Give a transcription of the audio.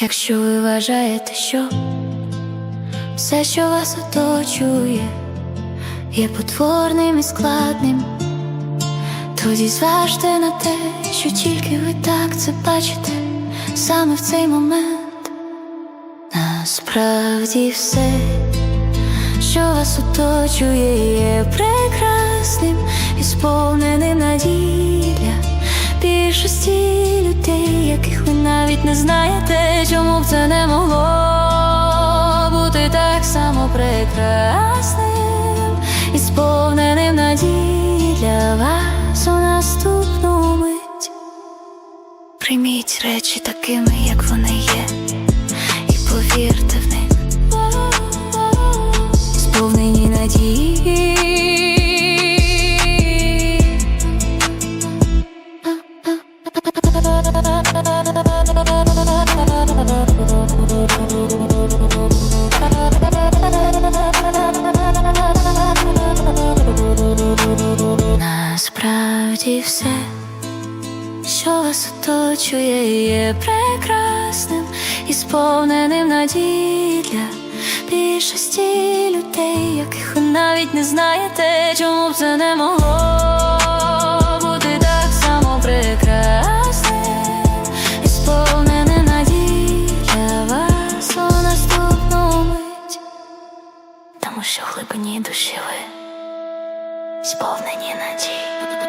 Якщо ви вважаєте, що все, що вас оточує, є потворним і складним, тоді зважте на те, що тільки ви так це бачите саме в цей момент. Насправді все, що вас оточує, є прекрасним і сповненим надії для більшості людей, не знаєте, чому б це не могло бути так само прекрасним і сповненим надії для вас у наступну мить. Прийміть речі такими, як вони є, все що вас оточує, є прекрасним і сповненим надії для більшості людей, яких ви навіть не знаєте, чому б це не могло що в глибині душі ви сповнені надії.